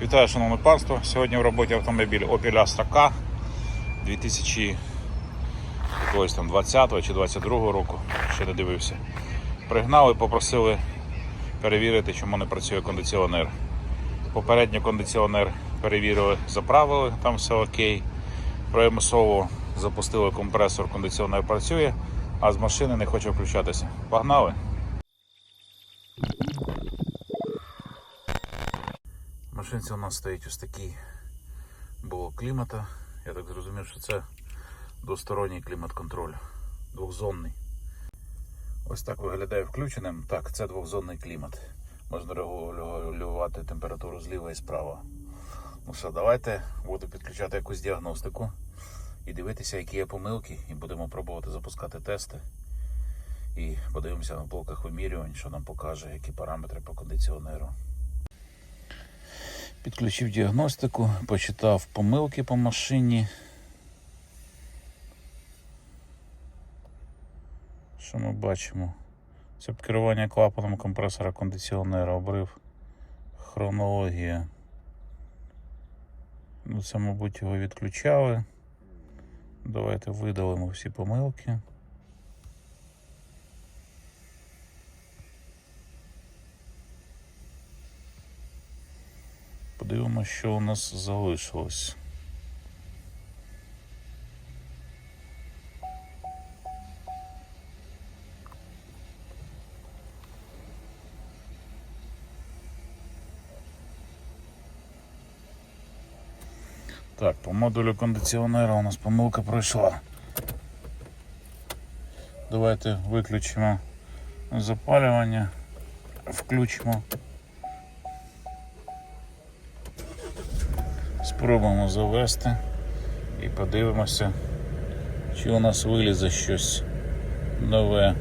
Вітаю, шановне панство. Сьогодні в роботі автомобіль Opel Astra K 2000 якогось там 20 чи 22 року, ще не дивився. Пригнали, попросили перевірити, чому не працює кондиціонер. Попередньо кондиціонер перевірили, заправили, там все окей. Примусово запустили компресор, кондиціонер працює, а з машини не хоче включатися. Погнали! Машинці у нас стоїть ось такий блок клімата. Я так зрозумів, що це двосторонній клімат-контроль, двохзонний. Ось так виглядає включеним. Так, це двохзонний клімат. Можна регулювати температуру зліва і справа. Ну все, давайте буду підключати якусь діагностику і дивитися, які є помилки, і будемо пробувати запускати тести. І подивимося на блоках вимірювань, що нам покаже, які параметри по кондиціонеру. Підключив діагностику, почитав помилки по машині. Що ми бачимо? Це керування клапаном компресора кондиціонера, обрив, хронологія. Ну, це, мабуть, його відключали. Давайте видалимо всі помилки. Подивимося, що у нас залишилось. Так, по модулю кондиціонера у нас помилка пройшла. Давайте виключимо запалювання, включимо. Спробуємо завести і подивимося, чи у нас вилізе щось нове.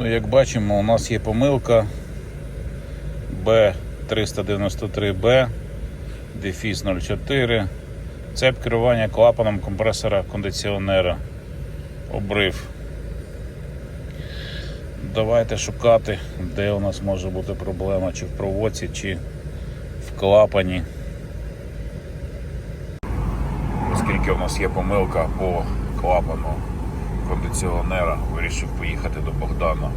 Ну, як бачимо, у нас є помилка B393B, дефіс 04. Цеп керування клапаном компресора кондиціонера. Обрив. Давайте шукати, де у нас може бути проблема, чи в проводці, чи в клапані. Оскільки у нас є помилка по клапану кондиціонера, вирішив поїхати до Богдана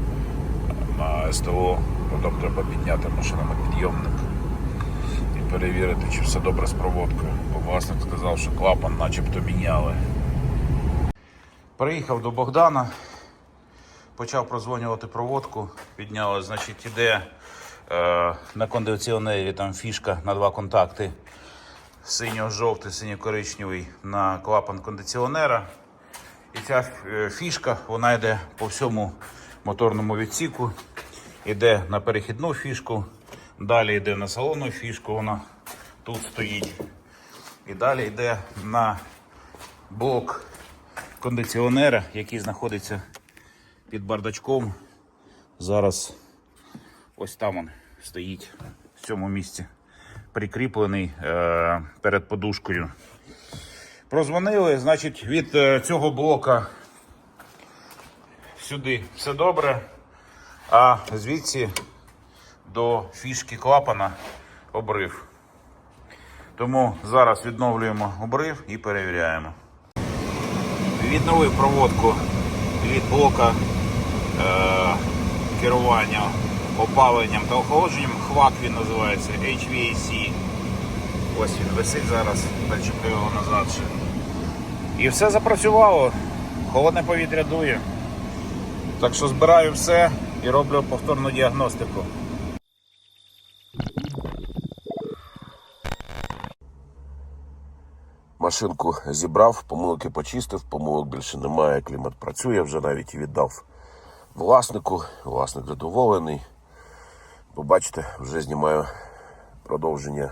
на СТО. Потім треба підняти машину на підйомник і перевірити, чи все добре з проводкою. Бо власник сказав, що клапан начебто міняли. Приїхав до Богдана, почав прозвонювати проводку, підняли, значить, іде е, на кондиціонері там фішка на два контакти. Синьо-жовтий, синьо-коричневий на клапан кондиціонера. І ця е, фішка вона йде по всьому моторному відсіку, йде на перехідну фішку, далі йде на салонну фішку, вона тут стоїть. І далі йде на блок кондиціонера, який знаходиться під бардачком. Зараз ось там він стоїть в цьому місці, прикріплений е, перед подушкою. Прозвонили, значить, від е, цього блока сюди все добре, а звідси до фішки клапана обрив. Тому зараз відновлюємо обрив і перевіряємо. Відновив проводку від блока е, керування опаленням та охолодженням. Хвак він називається HVAC. Ось він висить зараз, зачепив його назад ще. І все запрацювало. Холодне повітря дує. Так що збираю все і роблю повторну діагностику. Машинку зібрав, помилки почистив, помилок більше немає, клімат працює, вже навіть віддав власнику. Власник задоволений. Побачите, вже знімаю продовження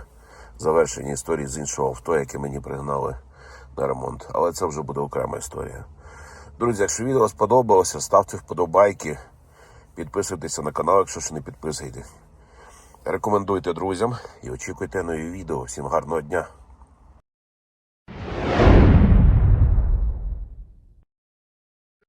завершення історії з іншого авто, яке мені пригнали на ремонт. Але це вже буде окрема історія. Друзі, якщо відео сподобалося, ставте вподобайки, підписуйтеся на канал, якщо ще не підписуєтесь. Рекомендуйте друзям і очікуйте нові відео. Всім гарного дня!